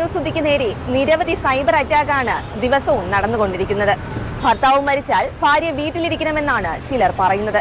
രേണുസുതിക്ക് നേരെ നിരവധി സൈബർ അറ്റാക്കാണ് ദിവസവും നടന്നുകൊണ്ടിരിക്കുന്നത്. ഭർത്താവ് മരിച്ചാൽ ഭാര്യ വീട്ടിലിരിക്കണമെന്നാണ് ചിലർ പറയുന്നത്.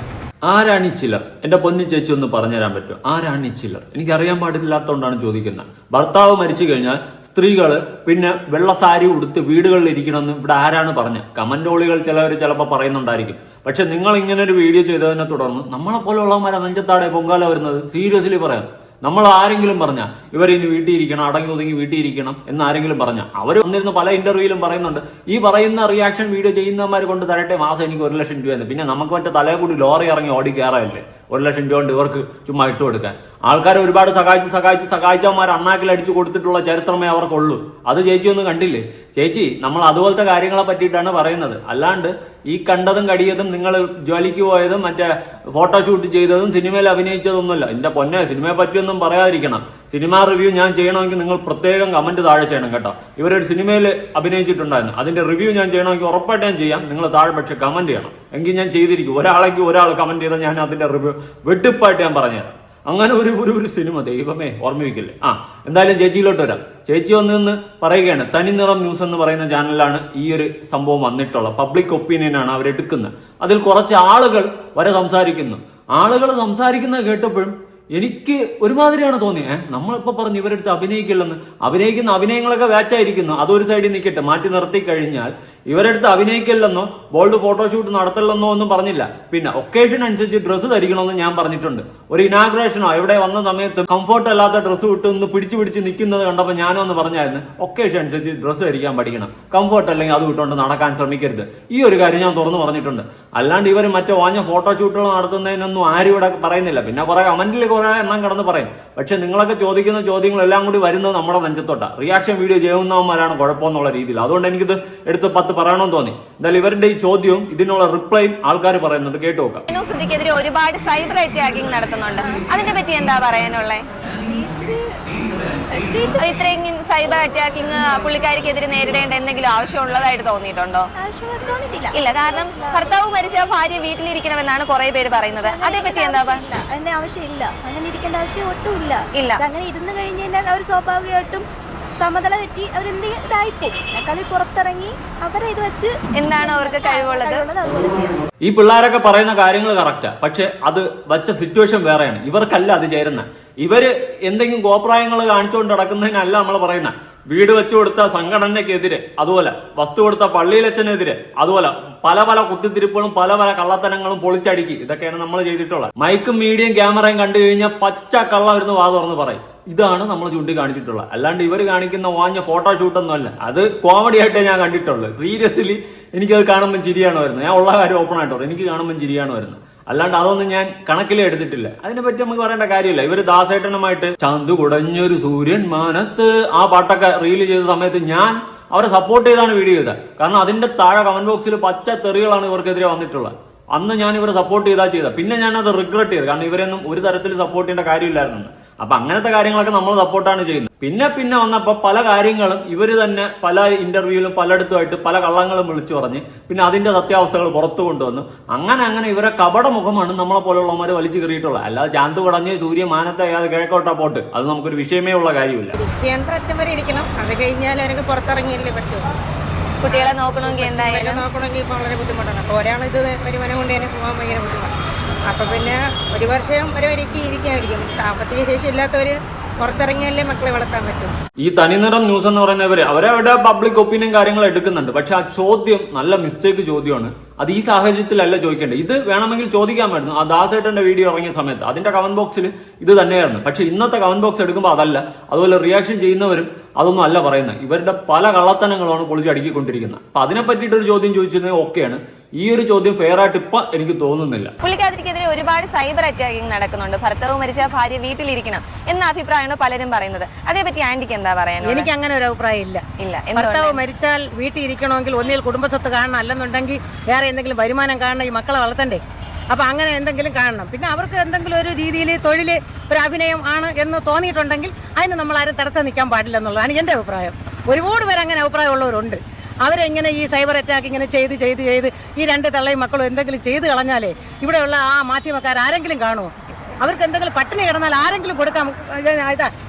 ആരാണ് ഈ ചിലർ? എന്റെ പൊന്നു ചേച്ചി ഒന്ന് പറഞ്ഞുതരാൻ പറ്റും ആരാണ് ഈ ചിലർ? എനിക്ക് അറിയാൻ പാടില്ലാത്തതുകൊണ്ടാണ് ചോദിക്കുന്നത്. ഭർത്താവ് മരിച്ചു കഴിഞ്ഞാൽ സ്ത്രീകൾ പിന്നെ വെള്ള സാരി ഉടുത്ത് വീടുകളിൽ ഇരിക്കണമെന്ന് ഇവിടെ ആരാണ് പറഞ്ഞത്? കമന്റോളികൾ ചിലവർ ചിലപ്പോൾ പറയുന്നുണ്ടായിരിക്കും. പക്ഷെ നിങ്ങൾ ഇങ്ങനെ ഒരു വീഡിയോ ചെയ്തതിനെ തുടർന്ന് നമ്മളെ പോലെയുള്ളവന്മാരെ നെഞ്ചത്താടെ പൊങ്കാല വരുന്നത് സീരിയസ്ലി പറയാം. നമ്മൾ ആരെങ്കിലും പറഞ്ഞ ഇവർ ഇനി വീട്ടിൽ ഇരിക്കണം അടങ്ങി ഒതുങ്ങി വീട്ടിൽ ഇരിക്കണം എന്ന് ആരെങ്കിലും പറഞ്ഞ. അവർ വന്നിരുന്ന പല ഇന്റർവ്യൂയിലും പറയുന്നുണ്ട്. ഈ പറയുന്ന റിയാക്ഷൻ വീഡിയോ ചെയ്യുന്നവന്മാർ കൊണ്ട് തരട്ടെ മാസം എനിക്ക് ഒരു ലക്ഷം രൂപ പിന്നെ നമുക്ക് മറ്റേ തലേ കൂടി ലോറി ഇറങ്ങി ഓടി കയറാല്ലേ ഒരു ലക്ഷം രൂപ കൊണ്ട് ഇവർക്ക് ചുമ്മാ ഇട്ട് കൊടുക്കാൻ. ആൾക്കാരെ ഒരുപാട് സഹായിച്ച് സഹായിച്ച് സഹായിച്ചവന്മാർ അണ്ണാക്കിൽ അടിച്ചു കൊടുത്തിട്ടുള്ള ചരിത്രമേ അവർക്കുള്ളൂ. അത് ചേച്ചി ഒന്നും കണ്ടില്ലേ? ചേച്ചി നമ്മൾ അതുപോലത്തെ കാര്യങ്ങളെ പറ്റിയിട്ടാണ് പറയുന്നത്. അല്ലാണ്ട് ഈ കണ്ടതും കടിയതും നിങ്ങൾ ജോലിക്ക് പോയതും മറ്റേ ഫോട്ടോഷൂട്ട് ചെയ്തതും സിനിമയിൽ അഭിനയിച്ചതൊന്നുമല്ല. എന്റെ പൊന്നെ സിനിമയെ പറ്റിയൊന്നും പറയാതിരിക്കണം. സിനിമ റിവ്യൂ ഞാൻ ചെയ്യണമെങ്കിൽ നിങ്ങൾ പ്രത്യേകം കമന്റ് താഴെ ചെയ്യണം കേട്ടോ. ഇവരൊരു സിനിമയിൽ അഭിനയിച്ചിട്ടുണ്ടായിരുന്നു. അതിന്റെ റിവ്യൂ ഞാൻ ചെയ്യണമെങ്കിൽ ഉറപ്പായിട്ട് ഞാൻ ചെയ്യാം. നിങ്ങൾ താഴെ പക്ഷെ കമന്റ് ചെയ്യണം. എങ്കിൽ ഞാൻ ചെയ്തിരിക്കും. ഒരാളേക്ക് ഒരാൾ കമന്റ് ചെയ്താൽ ഞാൻ അതിന്റെ റിവ്യൂ വെട്ടിപ്പായിട്ട് ഞാൻ പറഞ്ഞു അങ്ങനെ ഒരു ഒരു ഒരു സിനിമ ദൈവമേ ഓർമ്മിപ്പിക്കില്ലേ? ആ എന്തായാലും ചേച്ചിയിലോട്ട് വരാം. ചേച്ചി ഒന്ന് നിന്ന് പറയുകയാണ് തനി നിറം ന്യൂസ് എന്ന് പറയുന്ന ചാനലിലാണ് ഈ ഒരു സംഭവം വന്നിട്ടുള്ള പബ്ലിക് ഒപ്പീനിയൻ ആണ് അവരെടുക്കുന്നത് അതിൽ കുറച്ച് ആളുകൾ വരെ സംസാരിക്കുന്നു. ആളുകൾ സംസാരിക്കുന്നത് കേട്ടപ്പോഴും എനിക്ക് ഒരുമാതിരിയാണ് തോന്നിയത് ഏഹ് നമ്മളിപ്പോ പറഞ്ഞു ഇവരെടുത്ത് അഭിനയിക്കില്ലെന്ന് അഭിനയിക്കുന്ന അഭിനയങ്ങളൊക്കെ വാച്ചായിരിക്കുന്നു അതൊരു സൈഡിൽ നിൽക്കട്ടെ. മാറ്റി നിർത്തി കഴിഞ്ഞാൽ ഇവരെടുത്ത് അഭിനയിക്കില്ലെന്നോ ബോൾഡ് ഫോട്ടോഷൂട്ട് നടത്തില്ലെന്നോ ഒന്നും പറഞ്ഞില്ല. പിന്നെ ഒക്കേഷൻ അനുസരിച്ച് ഡ്രസ്സ് ധരിക്കണമെന്ന് ഞാൻ പറഞ്ഞിട്ടുണ്ട്. ഒരു ഇനാഗ്രേഷനോ എവിടെ വന്ന സമയത്ത് കംഫർട്ട് അല്ലാത്ത ഡ്രസ്സ് വിട്ട് ഒന്ന് പിടിച്ചു പിടിച്ച് നിൽക്കുന്നത് കണ്ടപ്പോൾ ഞാനും ഒന്ന് പറഞ്ഞായിരുന്നു ഒക്കേഷൻ അനുസരിച്ച് ഡ്രസ്സ് ധരിക്കാൻ പഠിക്കണം. കംഫർട്ട് അല്ലെങ്കിൽ അത് വിട്ടുകൊണ്ട് നടക്കാൻ ശ്രമിക്കരുത്. ഈ ഒരു കാര്യം ഞാൻ തുറന്നു പറഞ്ഞിട്ടുണ്ട്. അല്ലാണ്ട് ഇവർ മറ്റേ വാഞ്ഞ ഫോട്ടോഷൂട്ടുകൾ നടത്തുന്നതിനൊന്നും ആരും ഇവിടെ പറയുന്നില്ല. പിന്നെ കുറെ കമന്റിൽ കുറെ എണ്ണം കിടന്ന് പറയും. പക്ഷെ നിങ്ങളൊക്കെ ചോദിക്കുന്ന ചോദ്യങ്ങളെല്ലാം കൂടി വരുന്നത് നമ്മുടെ നെഞ്ചത്തോട്ടാണ് റിയാക്ഷൻ വീഡിയോ ചെയ്യുന്നവന്മാരാണ് കുഴപ്പമെന്നുള്ള രീതിയിൽ. അതുകൊണ്ട് എനിക്കിത് എടുത്ത് പത്ത് പറയണമെന്ന് തോന്നി. എന്തായാലും ഇവരുടെ ഈ ചോദ്യവും ഇതിനുള്ള റിപ്ലൈയും ആൾക്കാർ പറയുന്നുണ്ട്. കേട്ടു നോക്കാം. രേണുസുതിക്കെതിരെ ഒരുപാട് സൈബർ അറ്റാക്കിംഗ് നടത്തുന്നുണ്ട്. അതിനെ പറ്റി എന്താ പറയാനുള്ളത് ഇത്രയും സൈബർ അറ്റാക്കിംഗ് പുള്ളിക്കാരിക്കെതിരെ നേരിടേണ്ട എന്തെങ്കിലും ആവശ്യമുള്ളതായിട്ട് തോന്നിയിട്ടുണ്ടോ? ഇല്ല കാരണം ഭർത്താവ് മരിച്ച ഭാര്യ വീട്ടിലിരിക്കണമെന്നാണ് കുറെ പേര് പറയുന്നത്. അതേപറ്റി എന്താ ആവശ്യമില്ല. അങ്ങനെ ഇരിക്കേണ്ട ആവശ്യം ഒട്ടും ഇല്ല. അങ്ങനെ ഇരുന്ന് കഴിഞ്ഞ് കഴിഞ്ഞാൽ അവർ സ്വാഭാവികമായിട്ടും സമതല തെറ്റി അവരെന്ത് ഇതായിപ്പോവും. കളി പുറത്തിറങ്ങി അവരെ ഇത് വെച്ച് എന്താണ് അവർക്ക് കഴിവുള്ളത്? കഴിവുള്ളത് അതുപോലെ ചെയ്യണം ഈ പിള്ളേരൊക്കെ പറയുന്ന കാര്യങ്ങൾ കറക്റ്റാ പക്ഷെ അത് വെച്ച സിറ്റുവേഷൻ വേറെയാണ്. ഇവർക്കല്ല അത് ചേരുന്ന. ഇവർ എന്തെങ്കിലും കോപ്രായങ്ങൾ കാണിച്ചുകൊണ്ട് നടക്കുന്നതിനല്ല നമ്മൾ പറയുന്ന. വീട് വെച്ചു കൊടുത്ത സംഘടനയ്ക്കെതിരെ അതുപോലെ വസ്തു കൊടുത്ത പള്ളിയിലച്ഛനെതിരെ അതുപോലെ പല പല കുത്തിത്തിരിപ്പുകളും പല പല കള്ളത്തനങ്ങളും പൊളിച്ചടുക്കി. ഇതൊക്കെയാണ് നമ്മൾ ചെയ്തിട്ടുള്ളത്. മൈക്കും മീഡിയയും ക്യാമറയും കണ്ടു കഴിഞ്ഞാൽ പച്ച കള്ള ഇരുന്ന് വാ തുറന്ന് പറയും. ഇതാണ് നമ്മൾ ചൂണ്ടിക്കാണിച്ചിട്ടുള്ളത്. അല്ലാണ്ട് ഇവർ കാണിക്കുന്ന വാഞ്ഞ ഫോട്ടോഷൂട്ടൊന്നും അല്ല അത് കോമഡി ആയിട്ടേ ഞാൻ കണ്ടിട്ടുള്ളൂ. സീരിയസ്ലി എനിക്കത് കാണുമ്പോൾ ചിരിയാണ് വരുന്നത്. ഞാൻ ഉള്ള കാര്യം ഓപ്പൺ ആയിട്ട് എനിക്ക് കാണുമ്പോൾ ചിരിയാണ് വരുന്നത്. അല്ലാണ്ട് അതൊന്നും ഞാൻ കണക്കിലേ എടുത്തിട്ടില്ല. അതിനെ പറ്റി നമുക്ക് പറയേണ്ട കാര്യമില്ല. ഇവർ ദാസേട്ടനുമായിട്ട് ചന്തു കുടഞ്ഞൊരു സൂര്യൻ മാനത്ത് ആ പാട്ടൊക്കെ റീൽ ചെയ്ത സമയത്ത് ഞാൻ അവരെ സപ്പോർട്ട് ചെയ്താണ് വീഡിയോ ചെയ്തത്. കാരണം അതിന്റെ താഴെ കമന്റ് ബോക്സിൽ പച്ച തെറികളാണ് ഇവർക്കെതിരെ വന്നിട്ടുള്ളത്. അന്ന് ഞാൻ ഇവരെ സപ്പോർട്ട് ചെയ്താ ചെയ്ത പിന്നെ ഞാൻ അത് റിഗ്രറ്റ് ചെയ്തു കാരണം ഇവരെയൊന്നും ഒരു തരത്തിൽ സപ്പോർട്ട് ചെയ്യേണ്ട കാര്യമില്ലായിരുന്നു. അപ്പൊ അങ്ങനത്തെ കാര്യങ്ങളൊക്കെ നമ്മൾ സപ്പോർട്ടാണ് ചെയ്യുന്നത്. പിന്നെ പിന്നെ വന്നപ്പോ പല കാര്യങ്ങളും ഇവർ തന്നെ പല ഇന്റർവ്യൂവിലും പലയിടത്തുമായിട്ട് പല കള്ളങ്ങളും വിളിച്ചു പറഞ്ഞ് പിന്നെ അതിന്റെ സത്യാവസ്ഥകൾ പുറത്തു കൊണ്ടുവന്നു. അങ്ങനെ അങ്ങനെ ഇവരെ കപട മുഖമാണ് നമ്മളെ പോലുള്ളവന്മാർ വലിച്ചു കയറിയിട്ടുള്ളത് അല്ലാതെ ചാന്ത് കുടഞ്ഞ് സൂര്യ മാനത്തെ അയാതെ കിഴക്കോട്ടാ പോട്ട്. അത് നമുക്കൊരു വിഷയമേ ഉള്ള കാര്യമില്ല. ഇരിക്കേണ്ട വരെ ഇരിക്കണം. അത് കഴിഞ്ഞാൽ എനിക്ക് പുറത്തിറങ്ങിയല്ലേ പറ്റൂ. കുട്ടികളെ നോക്കണമെങ്കിൽ എന്തായാലും നോക്കണമെങ്കിൽ ഇപ്പൊ വളരെ ബുദ്ധിമുട്ടാണ്. ഒരാൾ ഒരാളിത് വരുമാനം കൊണ്ട് തന്നെ പോകാൻ ഭയങ്കര ബുദ്ധിമുട്ടാണ്. അപ്പോൾ പിന്നെ ഒരു വർഷം വരെ ഒരുക്കി ഇരിക്കാതിരിക്കും സാമ്പത്തിക ശേഷി ഇല്ലാത്തവർ പുറത്തിറങ്ങിയല്ലേ മക്കളെ വളർത്താൻ പറ്റും. ഈ തനിനിറം ന്യൂസ് എന്ന് പറയുന്നവര് അവരവരുടെ പബ്ലിക് ഒപ്പീനിയൻ കാര്യങ്ങൾ എടുക്കുന്നുണ്ട്. പക്ഷെ ആ ചോദ്യം നല്ല മിസ്റ്റേക്ക് ചോദ്യമാണ്. അത് ഈ സാഹചര്യത്തിലല്ല ചോദിക്കേണ്ടത്. ഇത് വേണമെങ്കിൽ ചോദിക്കാമായിരുന്നു ആ ദാസേട്ടന്റെ വീഡിയോ ഇറങ്ങിയ സമയത്ത് അതിന്റെ കമന്റ് ബോക്സിൽ ഇത് തന്നെയായിരുന്നു. പക്ഷെ ഇന്നത്തെ കമന്റ് ബോക്സ് എടുക്കുമ്പോൾ അതല്ല. അതുപോലെ റിയാക്ഷൻ ചെയ്യുന്നവരും അതൊന്നും അല്ല പറയുന്നത്. ഇവരുടെ പല കള്ളത്തനങ്ങളാണ് പൊളിച്ച് അടുക്കിക്കൊണ്ടിരിക്കുന്നത് അപ്പൊ അതിനെ പറ്റിയിട്ട് ഒരു ചോദ്യം ചോദിച്ചിരുന്നത് ഓക്കെയാണ് ഈ ഒരു ചോദ്യം ഫെയർ ആയിട്ട് ഇപ്പൊ എനിക്ക് തോന്നുന്നില്ല. പുള്ളിക്കാരിക്കെതിരെ ഒരുപാട് സൈബർ അറ്റാക്കിംഗ് നടക്കുന്നുണ്ട്. ഭർത്താവ് മരിച്ച ഭാര്യ വീട്ടിലിരിക്കണം എന്ന അഭിപ്രായമാണ് പലരും പറയുന്നത്. അതേപറ്റി ആന്റിക്ക് എന്താ പറയാൻ എനിക്ക് അങ്ങനെ ഒരു അഭിപ്രായം ഇല്ല. ഇല്ല. ഭർത്താവ് മരിച്ചാൽ വീട്ടിൽ ഇരിക്കണമെങ്കിൽ ഒന്നിൽ കുടുംബസ്വത്ത് കാണണം. അല്ലെന്നുണ്ടെങ്കിൽ വേറെ എന്തെങ്കിലും വരുമാനം കാണണം ഈ മക്കളെ വളർത്തണ്ടേ. അപ്പൊ അങ്ങനെ എന്തെങ്കിലും കാണണം. പിന്നെ അവർക്ക് എന്തെങ്കിലും ഒരു രീതിയിൽ തൊഴിൽ ഒരു അഭിനയം ആണ് എന്ന് തോന്നിയിട്ടുണ്ടെങ്കിൽ അതിന് നമ്മൾ ആരും തടസ്സം നിൽക്കാൻ പാടില്ല എന്നുള്ളതാണ് എന്റെ അഭിപ്രായം. ഒരുപാട് പേര് അങ്ങനെ അഭിപ്രായമുള്ളവരുണ്ട്. അവരെങ്ങനെ ഈ സൈബർ അറ്റാക്ക് ഇങ്ങനെ ചെയ്ത് ചെയ്ത് ചെയ്ത് ഈ രണ്ട് തള്ളയും മക്കളും എന്തെങ്കിലും ചെയ്ത് കളഞ്ഞാലേ ഇവിടെയുള്ള ആ മാധ്യമക്കാർ ആരെങ്കിലും കാണുമോ? അവർക്ക് എന്തെങ്കിലും പട്ടിണി കിടന്നാൽ ആരെങ്കിലും കൊടുക്കാം?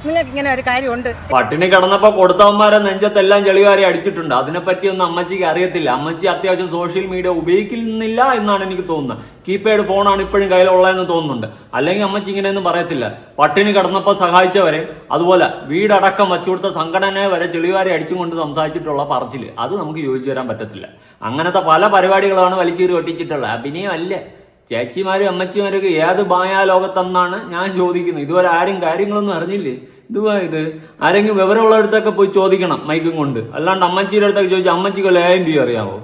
നിങ്ങൾക്ക് ഇങ്ങനെ ഒരു കാര്യമുണ്ട്. പട്ടിണി കിടന്നപ്പോ കൊടുത്തവന്മാരെ നെഞ്ചത്തെല്ലാം ചെളികാരി അടിച്ചിട്ടുണ്ട്. അതിനെപ്പറ്റിയൊന്നും അമ്മച്ചിക്ക് അറിയത്തില്ല. അമ്മച്ചി അത്യാവശ്യം സോഷ്യൽ മീഡിയ ഉപയോഗിക്കുന്നില്ല എന്നാണ് എനിക്ക് തോന്നുന്നത്. കീപാഡ് ഫോണാണ് ഇപ്പോഴും കയ്യിലുള്ളതെന്ന് തോന്നുന്നുണ്ട്. അല്ലെങ്കിൽ അമ്മച്ചി ഇങ്ങനെയൊന്നും പറയത്തില്ല. പട്ടിണി കിടന്നപ്പോൾ സഹായിച്ചവരെ അതുപോലെ വീടടക്കം വച്ചുകൊടുത്ത സംഘടനയെ വരെ ചെളിവാരി അടിച്ചുകൊണ്ട് സംസാരിച്ചിട്ടുള്ള പറച്ചിൽ. അത് നമുക്ക് യോജിച്ചു വരാൻ പറ്റത്തില്ല. അങ്ങനത്തെ പല പരിപാടികളാണ് വലിച്ചീറി ഒട്ടിച്ചിട്ടുള്ളത്. അഭിനയമല്ല? ചേച്ചിമാരും അമ്മച്ചിമാരൊക്കെ ഏത് മായാലോകത്തെന്നാണ് ഞാൻ ചോദിക്കുന്നത്. ഇതുവരെ ആരും കാര്യങ്ങളൊന്നും അറിഞ്ഞില്ലേ? ഇതുവാ ഇത്? ആരെങ്കിലും വിവരമുള്ളടത്തൊക്കെ പോയി ചോദിക്കണം മൈക്കും കൊണ്ട്. അല്ലാണ്ട് അമ്മച്ചിയുടെ അടുത്തൊക്കെ ചോദിച്ചാൽ അമ്മച്ചിക്ക് അറിയാവോ? അറിയാമോ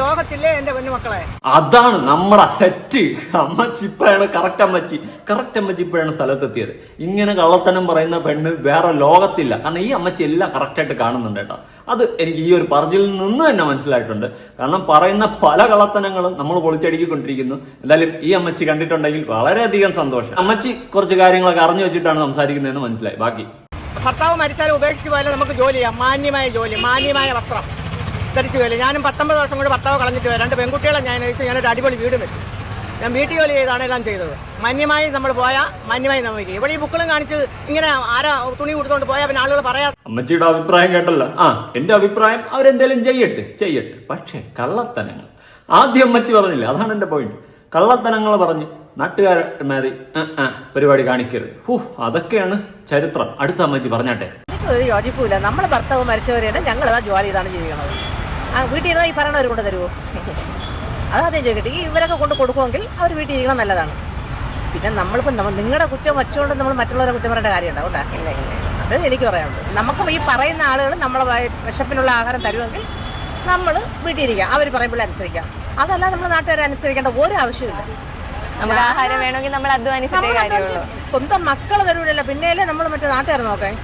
ലോകത്തില്ലേ എന്റെ പൊന്നുമക്കളെ? അതാണ് നമ്മുടെ സെറ്റ് അമ്മച്ചി ഇപ്പോഴാണ് കറക്റ്റ് അമ്മച്ചി. കറക്റ്റ് അമ്മച്ചി ഇപ്പോഴാണ് സ്ഥലത്തെത്തിയത്. ഇങ്ങനെ കള്ളത്തനം പറയുന്ന പെണ്ണ് വേറെ ലോകത്തില്ല. കാരണം ഈ അമ്മച്ചി എല്ലാം കറക്റ്റായിട്ട് കാണുന്നുണ്ട് കേട്ടോ. അത് എനിക്ക് ഈ ഒരു പറച്ചിൽ നിന്ന് തന്നെ മനസ്സിലായിട്ടുണ്ട്. കാരണം പറയുന്ന പല കള്ളത്തനങ്ങളും നമ്മൾ പൊളിച്ചടുക്കിക്കൊണ്ടിരിക്കുന്നു. എന്തായാലും ഈ അമ്മച്ചി കണ്ടിട്ടുണ്ടെങ്കിൽ വളരെയധികം സന്തോഷം. അമ്മച്ചി കുറച്ച് കാര്യങ്ങളൊക്കെ അറിഞ്ഞു വെച്ചിട്ടാണ് സംസാരിക്കുന്നതെന്ന് മനസ്സിലായി. ബാക്കി. ഭർത്താവ് മരിച്ചാലും ഉപേക്ഷിച്ച് പോയാലും നമുക്ക് ജോലി ചെയ്യാം. മാന്യമായ ജോലി മാന്യമായ വസ്ത്രം. ധരിച്ചു ജോലി ഞാനും പത്തൊമ്പത് വർഷം കൊണ്ട് ഭർത്താവ് കളഞ്ഞിട്ട് വരാം. രണ്ട് പെൺകുട്ടികളെ ഞാൻ അയച്ച് ഞാനൊരു അടിപൊളി വീട് വെച്ചു. ഞാൻ വീട്ടു ജോലി ചെയ്താണ് എല്ലാം ചെയ്തത്. മാന്യമായി നമ്മൾ പോയാൽ മാന്യമായി നമുക്ക് ഇവിടെ ഈ ബുക്കിലും കാണിച്ച് ഇങ്ങനെ ആരാ തുണി കൊടുത്തോണ്ട് പോയാൽ പിന്നെ ആളുകൾ പറയാ അമ്മച്ചിയുടെ അഭിപ്രായം കേട്ടല്ല. ആ എന്റെ അഭിപ്രായം അവരെന്തേലും ചെയ്യട്ടെ. ചെയ്യട്ടെ. പക്ഷേ കള്ളത്തനങ്ങൾ. ആദ്യം അമ്മച്ചി പറഞ്ഞില്ല? അതാണ് എന്റെ പോയിന്റ് കള്ളത്തനങ്ങൾ പറഞ്ഞ് നാട്ടുകാരന്മാരി പരിപാടി കാണിക്കരുത്. ഹൂ അതൊക്കെയാണ് ചരിത്രം. അടുത്ത അമ്മച്ചി പറഞ്ഞാട്ടെ. എനിക്ക് ഒരു യോജിപ്പില്ല നമ്മൾ ഭർത്താവ് മരിച്ചവരെയാണ് ഞങ്ങൾ ജോലി ഇതാണ് ജീവിക്കണത് ആ വീട്ടിൽ ഇരുന്നാൽ ഈ പറയണവർ കൊണ്ട് തരുമോ അതാദ്യം ചോദിക്കട്ടെ. ഈ ഇവരൊക്കെ കൊണ്ട് കൊടുക്കുമെങ്കിൽ അവർ വീട്ടിൽ ഇരിക്കണം നല്ലതാണ്. പിന്നെ നമ്മളിപ്പോൾ നമ്മൾ നിങ്ങളുടെ കുറ്റം വച്ചുകൊണ്ട് നമ്മൾ മറ്റുള്ളവരെ കുറ്റം പറയേണ്ട കാര്യം ഇല്ല അത് എനിക്ക് പറയാനുള്ളൂ നമുക്ക് ഈ പറയുന്ന ആളുകൾ നമ്മളെ വിശപ്പിനുള്ള ആഹാരം തരുമെങ്കിൽ നമ്മൾ വീട്ടിലിരിക്കാം അവർ പറയുമ്പോൾ അനുസരിക്കാം. അതല്ല നമ്മൾ നാട്ടുകാരെ അനുസരിക്കേണ്ട ഒരു ആവശ്യമില്ല ആഹാരം വേണമെങ്കിൽ നമ്മൾ അധ്വാനിച്ചിട്ടേ സ്വന്തം മക്കൾ തരൂലല്ലോ. പിന്നെയല്ലേ നമ്മൾ മറ്റേ നാട്ടുകാർ നോക്കാൻ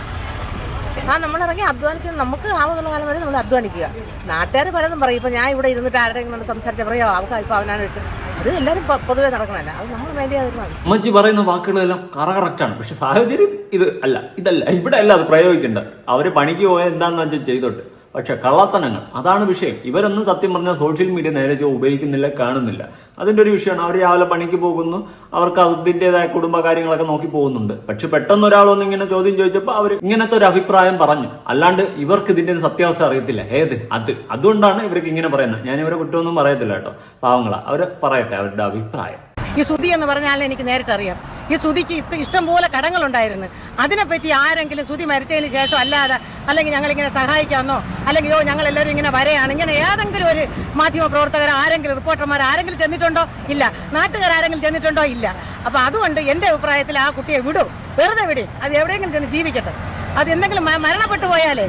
ആ നമ്മൾ ഇറങ്ങി അധ്വാനിക്കുന്ന. നമുക്ക് ആവുന്ന കാലം വരെ നമ്മൾ അധ്വാനിക്കുക. നാട്ടുകാർ പലതും പറയും ഇപ്പം ഞാൻ ഇവിടെ ഇരുന്നിട്ട് ആരുടെയെങ്കിലും കൊണ്ട് സംസാരിച്ച? പറയോ അവർക്ക് ഇപ്പം അവനാണ് ഇട്ട് അത് എല്ലാവരും പൊതുവെ നടക്കണമല്ല അത് നമ്മൾ വേണ്ടി അമ്മച്ചി പറയുന്ന വാക്കുകളെല്ലാം കറ കറക്റ്റാണ് പക്ഷെ സാഹചര്യം ഇത് അല്ല. ഇതല്ല. ഇവിടെ അല്ല അത് പ്രയോഗിക്കേണ്ടത്. അവർ പണിക്ക് പോയാൽ എന്താണെന്ന് വെച്ചാൽ ചെയ്തോട്ട്. പക്ഷെ കള്ളത്തനങ്ങൾ അതാണ് വിഷയം. ഇവരൊന്നും സത്യം പറഞ്ഞാൽ സോഷ്യൽ മീഡിയ നേരെ ഉപയോഗിക്കുന്നില്ല കാണുന്നില്ല. അതിന്റെ ഒരു വിഷയമാണ് അവർ രാവിലെ പണിക്ക് പോകുന്നു അവർക്ക് അതിന്റെതായ കുടുംബ കാര്യങ്ങളൊക്കെ നോക്കി പോകുന്നുണ്ട്. പക്ഷെ പെട്ടെന്ന് ഒരാൾ ഒന്ന് ഇങ്ങനെ ചോദ്യം ചോദിച്ചപ്പോൾ അവർ ഇങ്ങനത്തെ ഒരു അഭിപ്രായം പറഞ്ഞു. അല്ലാണ്ട് ഇവർക്ക് ഇതിന്റെ ഒരു സത്യാവസ്ഥ അറിയത്തില്ല. ഏത്? അത്. അതുകൊണ്ടാണ് ഇവർക്ക് ഇങ്ങനെ പറയുന്നത്. ഞാൻ ഇവരെ കുറ്റമൊന്നും പറയത്തില്ല കേട്ടോ. പാവങ്ങളാ. അവർ പറയട്ടെ അവരുടെ അഭിപ്രായം. ഈ സുതി എന്ന് പറഞ്ഞാൽ എനിക്ക് നേരിട്ടറിയാം ഈ സുതിക്ക് ഇഷ്ടം പോലെ കടങ്ങളുണ്ടായിരുന്നു. അതിനെപ്പറ്റി ആരെങ്കിലും സുതി മരിച്ചതിന് ശേഷം അല്ലാതെ അല്ലെങ്കിൽ ഞങ്ങളിങ്ങനെ സഹായിക്കാമെന്നോ അല്ലെങ്കിൽ ഓ ഞങ്ങൾ എല്ലാവരും ഇങ്ങനെ വരെയാണ്. ഇങ്ങനെ ഏതെങ്കിലും ഒരു മാധ്യമ പ്രവർത്തകർ ആരെങ്കിലും റിപ്പോർട്ടർമാർ ആരെങ്കിലും ചെന്നിട്ടുണ്ടോ? ഇല്ല. നാട്ടുകാർ ആരെങ്കിലും ചെന്നിട്ടുണ്ടോ? ഇല്ല. അപ്പോൾ അതുകൊണ്ട് എന്റെ അഭിപ്രായത്തിൽ ആ കുട്ടിയെ വിടും. വെറുതെ വിടി. അത് എവിടെയെങ്കിലും ചെന്ന് ജീവിക്കട്ടെ. അത് എന്തെങ്കിലും മരണപ്പെട്ടു പോയാലേ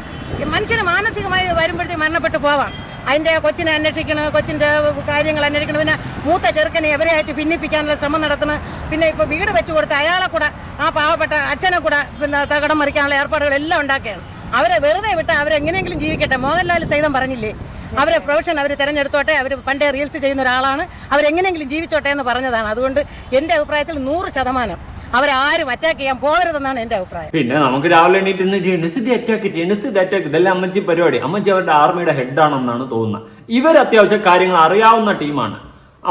മനുഷ്യന് മാനസികമായി വരുമ്പോഴത്തേക്ക് മരണപ്പെട്ടു പോവാം. അതിന്റെ കൊച്ചിനെ അന്വേഷിക്കണം കൊച്ചിന്റെ കാര്യങ്ങൾ അന്വേഷിക്കണം. പിന്നെ മൂത്ത ചെറുക്കനെ എവരെയായിട്ട് ഭിന്നിപ്പിക്കാനുള്ള ശ്രമം നടത്തണം. പിന്നെ ഇപ്പോൾ വീട് വെച്ച് കൊടുത്ത് അയാളെ കൂടെ ആ പാവപ്പെട്ട അച്ഛനെ കൂടെ പിന്നെ തകടം മറിക്കാനുള്ള ഏർപ്പാടുകളെല്ലാം ഉണ്ടാക്കുകയാണ്. അവരെ വെറുതെ വിട്ട് അവരെങ്ങനെയെങ്കിലും ജീവിക്കട്ടെ. മോഹൻലാൽ സൈതം പറഞ്ഞില്ലേ? അവരെ പ്രൊഫഷൻ അവർ തിരഞ്ഞെടുത്തോട്ടെ അവർ പണ്ടേ റീൽസ് ചെയ്യുന്ന ഒരാളാണ്. അവരെങ്ങനെയെങ്കിലും ജീവിച്ചോട്ടെ എന്ന് പറഞ്ഞതാണ്. അതുകൊണ്ട് എന്റെ അഭിപ്രായത്തിൽ നൂറ് ശതമാനം അവരാരും അറ്റാക്ക് ചെയ്യാൻ പോകരുതെന്നാണ് എന്റെ അഭിപ്രായം. പിന്നെ നമുക്ക് രാവിലെ അറ്റാക്ക് അറ്റാക്ക് ഇതെല്ലാം അമ്മച്ചി പരിപാടി. അമ്മച്ചി അവരുടെ ആർമിയുടെ ഹെഡ് ഹെഡാണെന്നാണ് തോന്നുന്നത് ഇവർ അത്യാവശ്യം കാര്യങ്ങൾ അറിയാവുന്ന ടീമാണ്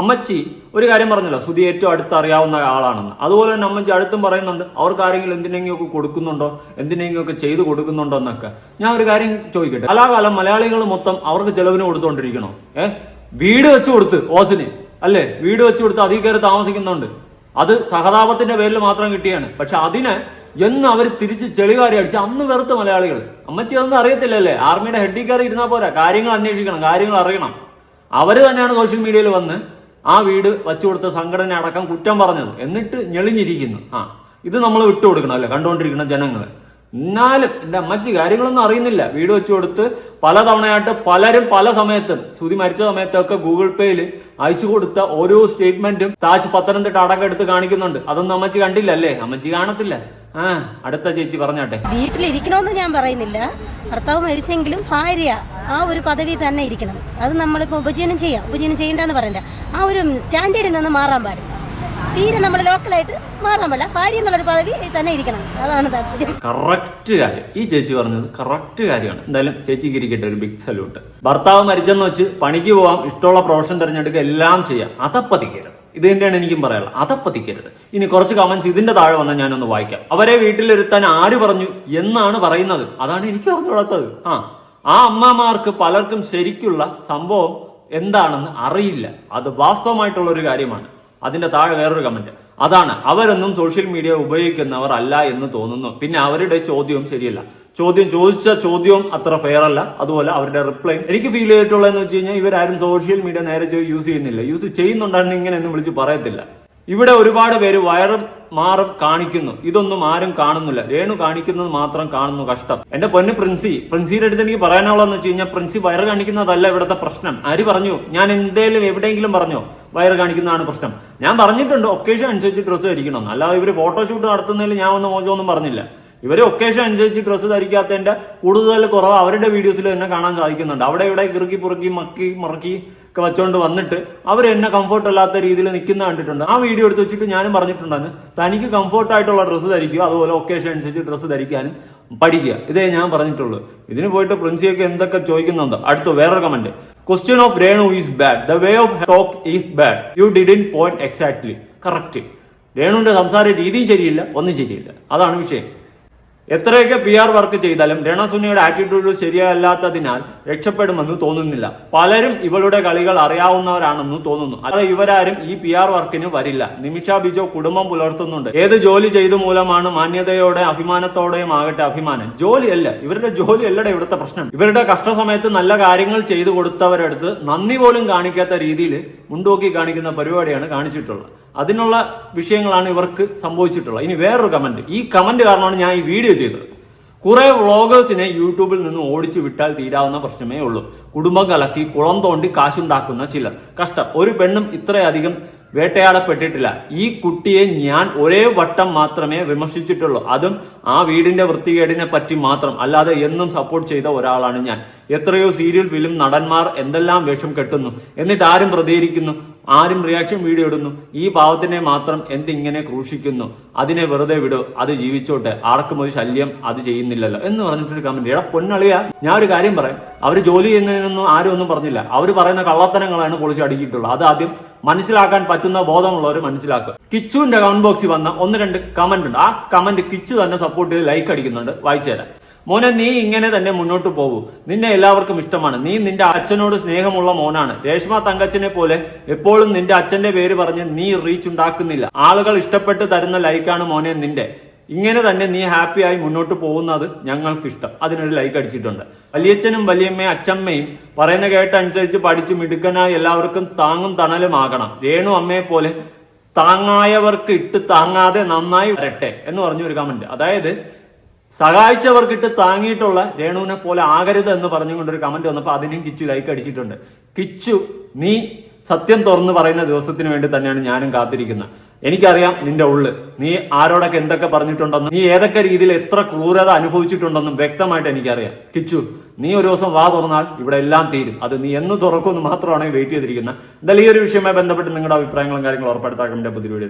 അമ്മച്ചി ഒരു കാര്യം പറഞ്ഞല്ലോ സുധി ഏറ്റവും അടുത്ത് അറിയാവുന്ന ആളാണെന്ന്. അതുപോലെ തന്നെ അമ്മച്ചി അടുത്തും പറയുന്നുണ്ട് അവർക്ക് ആരെങ്കിലും എന്തിനെങ്കിലും ഒക്കെ കൊടുക്കുന്നുണ്ടോ എന്തിനെങ്കിലും ഒക്കെ ചെയ്തു കൊടുക്കുന്നുണ്ടോ എന്നൊക്കെ. ഞാൻ ഒരു കാര്യം ചോദിക്കട്ടെ കലാകാലം മലയാളികൾ മൊത്തം അവർക്ക് ചെലവിന് കൊടുത്തോണ്ടിരിക്കണോ? ഏഹ് വീട് വെച്ച് കൊടുത്ത് ഓസിന്. അല്ലേ? വീട് വെച്ച് കൊടുത്ത് അതിൽ കയറി താമസിക്കുന്നുണ്ട്. അത് സഹതാപത്തിന്റെ പേരിൽ മാത്രം കിട്ടിയാണ്. പക്ഷെ അതിന് എന്ന് അവർ തിരിച്ച് ചെളികാരി അടിച്ച് അന്ന് വെറുത്ത് മലയാളികൾ. അമ്മച്ചി അതൊന്നും അറിയത്തില്ലല്ലേ? ആർമിയുടെ ഹെഡിൽ കയറി ഇരുന്നാൽ പോരാ. കാര്യങ്ങൾ അന്വേഷിക്കണം കാര്യങ്ങൾ അറിയണം. അവർ തന്നെയാണ് സോഷ്യൽ മീഡിയയിൽ വന്ന് ആ വീട് വച്ചു കൊടുത്ത സംഘടന അടക്കം കുറ്റം പറഞ്ഞത്. എന്നിട്ട് ഞെളിഞ്ഞിരിക്കുന്നു. ആ ഇത് നമ്മൾ വിട്ടുകൊടുക്കണം അല്ലേ? കണ്ടുകൊണ്ടിരിക്കുന്ന ജനങ്ങൾ എന്നാലും എന്റെ അമ്മച്ചി കാര്യങ്ങളൊന്നും അറിയുന്നില്ല. വീട് വെച്ചു കൊടുത്ത് പല തവണയായിട്ട് പലരും പല സമയത്തും സുതി മരിച്ച സമയത്തൊക്കെ ഗൂഗിൾ പേയിൽ അയച്ചു കൊടുത്ത ഓരോ സ്റ്റേറ്റ്മെന്റും താജ് പത്തനംതിട്ട അടക്കം എടുത്ത് കാണിക്കുന്നുണ്ട്. അതൊന്നും അമ്മച്ചി കണ്ടില്ല അല്ലേ അമ്മച്ചി കാണത്തില്ല. ആ അടുത്ത ചേച്ചി പറഞ്ഞാട്ടെ. വീട്ടിലിരിക്കണമെന്ന് ഞാൻ പറയുന്നില്ല. ഭർത്താവ് മരിച്ചെങ്കിലും ഭാര്യ ആ ഒരു പദവി തന്നെ ഇരിക്കണം. അത് നമ്മളിപ്പോൾ ഉപജീവനം ചെയ്യാം. ഉപജീവനം ചെയ്യേണ്ടെന്ന് പറയണ്ട. ആ ഒരു സ്റ്റാൻഡേർഡിൽ നിന്ന് മാറാൻ പാടില്ല. തീരെ നമ്മൾ ലോക്കലായിട്ട് മാറാൻ പാടില്ല. ഭാര്യ എന്നുള്ളൊരു പദവി തന്നെ ഇരിക്കണം. അതാണ് കറക്റ്റ് കാര്യം. ഈ ചേച്ചി പറഞ്ഞത് കറക്റ്റ് കാര്യമാണ്. എന്തായാലും ചേച്ചിക്ക് ഇരിക്കട്ടെ ഒരു ബിഗ് സല്യൂട്ട് ഭർത്താവ് മരിച്ചെന്ന് വെച്ച് പണിക്ക് പോവാം ഇഷ്ടമുള്ള പ്രൊഫഷൻ തിരഞ്ഞെടുക്കുക എല്ലാം ചെയ്യാം. അതപ്പതിക്കരുത്. ഇത് തന്നെയാണ് എനിക്കും പറയാനുള്ളത്. അതപ്പതിക്കരുത്. ഇനി കുറച്ച് കമന്റ്സ് ഇതിന്റെ താഴെ വന്നാൽ ഞാനൊന്ന് വായിക്കാം. അവരെ വീട്ടിലിരുത്താൻ ആര് പറഞ്ഞു എന്നാണ് പറയുന്നത്. അതാണ് എനിക്ക് പറഞ്ഞുകൊള്ളത്തത് ആ ആ അമ്മമാർക്ക് പലർക്കും ശരിക്കുള്ള സംഭവം എന്താണെന്ന് അറിയില്ല. അത് വാസ്തവമായിട്ടുള്ള ഒരു കാര്യമാണ്. അതിന്റെ താഴെ വേറൊരു കമന്റ് അതാണ് അവരൊന്നും സോഷ്യൽ മീഡിയ ഉപയോഗിക്കുന്നവർ അല്ല എന്ന് തോന്നുന്നു. പിന്നെ അവരുടെ ചോദ്യവും ശരിയല്ല. ചോദ്യം ചോദിച്ച ചോദ്യവും അത്ര ഫെയർ അല്ല. അതുപോലെ അവരുടെ റിപ്ലൈ എനിക്ക് ഫീൽ ചെയ്തിട്ടുള്ളതെന്ന് വെച്ച് കഴിഞ്ഞാൽ ഇവരാരും സോഷ്യൽ മീഡിയ നേരെ യൂസ് ചെയ്യുന്നില്ല. യൂസ് ചെയ്യുന്നുണ്ടായിരുന്നു ഇങ്ങനെ എന്ന് വിളിച്ച് പറയത്തില്ല. ഇവിടെ ഒരുപാട് പേര് വയറും മാറും കാണിക്കുന്നു. ഇതൊന്നും ആരും കാണുന്നില്ല. രേണു കാണിക്കുന്നത് മാത്രം കാണുന്നു കഷ്ടം. എന്റെ പൊന്ന് പ്രിൻസി പ്രിൻസിയുടെ അടുത്ത് എനിക്ക് പറയാനുള്ളതെന്ന് വെച്ച് കഴിഞ്ഞാൽ പ്രിൻസി വയറ് കാണിക്കുന്നതല്ല ഇവിടുത്തെ പ്രശ്നം. ആര് പറഞ്ഞു? ഞാൻ എന്തേലും എവിടെയെങ്കിലും പറഞ്ഞോ? വയറ് കാണിക്കുന്നതാണ് പ്രശ്നം. ഞാൻ പറഞ്ഞിട്ടുണ്ട് ഒക്കേഷൻ അനുസരിച്ച് ഡ്രസ്സ് ധരിക്കണം. അല്ലാതെ ഇവർ ഫോട്ടോഷൂട്ട് നടത്തുന്നതിൽ ഞാൻ ഒന്ന് മോശമൊന്നും പറഞ്ഞില്ല. ഇവർ ഒക്കേഷൻ അനുസരിച്ച് ഡ്രസ്സ് ധരിക്കാത്തതിന്റെ കൂടുതൽ കുറവ് അവരുടെ വീഡിയോസിൽ തന്നെ കാണാൻ സാധിക്കുന്നുണ്ട്. അവിടെ ഇവിടെ കിറുക്കി പുറുക്കി മക്കി മറക്കി ഒക്കെ വെച്ചോണ്ട് വന്നിട്ട് അവർ എന്നെ കംഫർട്ട് അല്ലാത്ത രീതിയിൽ നിൽക്കുന്ന കണ്ടിട്ടുണ്ട്. ആ വീഡിയോ എടുത്ത് വെച്ചിട്ട് ഞാനും പറഞ്ഞിട്ടുണ്ടായിരുന്നു തനിക്ക് കംഫർട്ട് ആയിട്ടുള്ള ഡ്രസ്സ് ധരിക്കുക അതുപോലെ ഒക്കേഷൻ അനുസരിച്ച് ഡ്രസ്സ് ധരിക്കാനും പഠിക്കുക. ഇതേ ഞാൻ പറഞ്ഞിട്ടുള്ളൂ. ഇതിന് പോയിട്ട് പ്രിൻസിയൊക്കെ എന്തൊക്കെ ചോദിക്കുന്നുണ്ട്? അടുത്ത വേറൊരു comment question of Renu is bad the way of talk is bad you didn't point exactly correct രേണുവിന്റെ സംസാര രീതിയും ശരിയില്ല ഒന്നും ശരിയില്ല. അതാണ് വിഷയം. എത്രയൊക്കെ പി ആർ വർക്ക് ചെയ്താലും രണസുനിയുടെ ആറ്റിറ്റ്യൂഡ് ശരിയല്ലാത്തതിനാൽ രക്ഷപ്പെടുമെന്ന് തോന്നുന്നില്ല. പലരും ഇവളുടെ കളികൾ അറിയാവുന്നവരാണെന്ന് തോന്നുന്നു. അല്ലാതെ ഇവരാരും ഈ പി ആർ വർക്കിന് വരില്ല. നിമിഷ ബിജോ കുടുംബം പുലർത്തുന്നുണ്ട്. ഏത് ജോലി ചെയ്തു മൂലമാണ് മാന്യതയോടെ അഭിമാനത്തോടെയും ആകട്ടെ അഭിമാനം ജോലിയല്ല ഇവരുടെ ജോലി അല്ലടെ ഇവിടുത്തെ പ്രശ്നം. ഇവരുടെ കഷ്ടസമയത്ത് നല്ല കാര്യങ്ങൾ ചെയ്തു കൊടുത്തവരടുത്ത് നന്ദി പോലും കാണിക്കാത്ത രീതിയിൽ മുണ്ടോക്കി കാണിക്കുന്ന പരിപാടിയാണ് കാണിച്ചിട്ടുള്ളത്. അതിനുള്ള വിഷയങ്ങളാണ് ഇവർക്ക് സംഭവിച്ചിട്ടുള്ളത്. ഇനി വേറൊരു കമന്റ് ഈ കമന്റ് കാരണമാണ് ഞാൻ ഈ വീഡിയോ ചെയ്തത്. കുറെ വ്ളോഗേഴ്സിനെ യൂട്യൂബിൽ നിന്ന് ഓടിച്ചു വിട്ടാൽ തീരാവുന്ന പ്രശ്നമേ ഉള്ളൂ. കുടുംബം കലക്കി കുളം തോണ്ടി കാശുണ്ടാക്കുന്ന ചിലർ. കഷ്ടം. ഒരു പെണ്ണും ഇത്രയധികം വേട്ടയാടപ്പെട്ടിട്ടില്ല. ഈ കുട്ടിയെ ഞാൻ ഒരേ വട്ടം മാത്രമേ വിമർശിച്ചിട്ടുള്ളൂ. അതും ആ വീടിന്റെ വൃത്തികേടിനെ പറ്റി മാത്രം. അല്ലാതെ എന്നും സപ്പോർട്ട് ചെയ്ത ഒരാളാണ് ഞാൻ. എത്രയോ സീരിയൽ ഫിലിം നടന്മാർ എന്തെല്ലാം വേഷം കെട്ടുന്നു. എന്നിട്ട് ആരും പ്രതികരിക്കുന്നു. ആരും റിയാക്ഷൻ വീഡിയോ ഇടുന്നു. ഈ പാവത്തിനെ മാത്രം എന്തിങ്ങനെ ക്രൂശിക്കുന്നു? അതിനെ വെറുതെ വിടോ. അത് ജീവിച്ചോട്ടെ. ആർക്കും ഒരു ശല്യം അത് ചെയ്യുന്നില്ലല്ലോ എന്ന് പറഞ്ഞിട്ടൊരു കമന്റ് എടാ പൊന്നളിയ ഞാൻ ഒരു കാര്യം പറയാം. അവർ ജോലി ചെയ്യുന്നതിനൊന്നും ആരും ഒന്നും പറഞ്ഞില്ല. അവർ പറയുന്ന കള്ളത്തനങ്ങളാണ് പൊളിച്ച് അടുക്കിയിട്ടുള്ളത് അത് ആദ്യം മനസ്സിലാക്കാൻ പറ്റുന്ന ബോധമുള്ളവർ മനസ്സിലാക്കുക. കിച്ചുവിന്റെ കമന്റ് ബോക്സിൽ വന്ന ഒന്ന് രണ്ട് കമന്റ് ഉണ്ട്. ആ കമന്റ് കിച്ചു തന്നെ സപ്പോർട്ട് ചെയ്ത് ലൈക്ക് അടിക്കുന്നുണ്ട്. വായിച്ചു തരാം. മോനെ നീ ഇങ്ങനെ തന്നെ മുന്നോട്ട് പോകൂ. നിന്നെ എല്ലാവർക്കും ഇഷ്ടമാണ്. നീ നിന്റെ അച്ഛനോട് സ്നേഹമുള്ള മോനാണ്. രേഷ്മ തങ്കച്ചനെ പോലെ എപ്പോഴും നിന്റെ അച്ഛന്റെ പേര് പറഞ്ഞ് നീ റീച്ച് ഉണ്ടാക്കുന്നില്ല. ആളുകൾ ഇഷ്ടപ്പെട്ട് തരുന്ന ലൈക്കാണ് മോനെ നിന്റെ. ഇങ്ങനെ തന്നെ നീ ഹാപ്പിയായി മുന്നോട്ട് പോകുന്നത് ഞങ്ങൾക്ക് ഇഷ്ടം അതിനൊരു ലൈക്ക് അടിച്ചിട്ടുണ്ട്. വലിയച്ഛനും വലിയമ്മയും അച്ഛമ്മയും പറയുന്ന കേട്ട അനുസരിച്ച് പഠിച്ച് മിടുക്കനായി എല്ലാവർക്കും താങ്ങും തണലുമാകണം രേണു അമ്മയെ പോലെ താങ്ങായവർക്ക് ഇട്ട് താങ്ങാതെ നന്നായി വരട്ടെ എന്ന് പറഞ്ഞു ഒരു കമന്റ് അതായത് സഹായിച്ചവർക്കിട്ട് താങ്ങിയിട്ടുള്ള രേണുവിനെ പോലെ ആകരുത് എന്ന് പറഞ്ഞുകൊണ്ട് ഒരു കമന്റ് വന്നപ്പോൾ അതിനും കിച്ചു ലൈക്ക് അടിച്ചിട്ടുണ്ട്. കിച്ചു നീ സത്യം തുറന്ന് പറയുന്ന ദിവസത്തിന് വേണ്ടി തന്നെയാണ് ഞാനും കാത്തിരിക്കുന്നത്. എനിക്കറിയാം നിന്റെ ഉള്ളിൽ നീ ആരോടൊക്കെ എന്തൊക്കെ പറഞ്ഞിട്ടുണ്ടെന്നും നീ ഏതൊക്കെ രീതിയിൽ എത്ര ക്രൂരത അനുഭവിച്ചിട്ടുണ്ടെന്നും വ്യക്തമായിട്ട് എനിക്കറിയാം. കിച്ചു നീ ഒരു ദിവസം വാ തുറന്നാൽ ഇവിടെ എല്ലാം തീരും. അത് നീ എന്ന് തുറക്കുമെന്ന് മാത്രമാണ് വെയിറ്റ് ചെയ്തിരിക്കുന്നത്. എന്തായാലും ഈ ഒരു വിഷയവുമായി ബന്ധപ്പെട്ട് നിങ്ങളുടെ അഭിപ്രായങ്ങളും കാര്യങ്ങളും ഉറപ്പെടുത്താൻ പുതിയ വീഡിയോ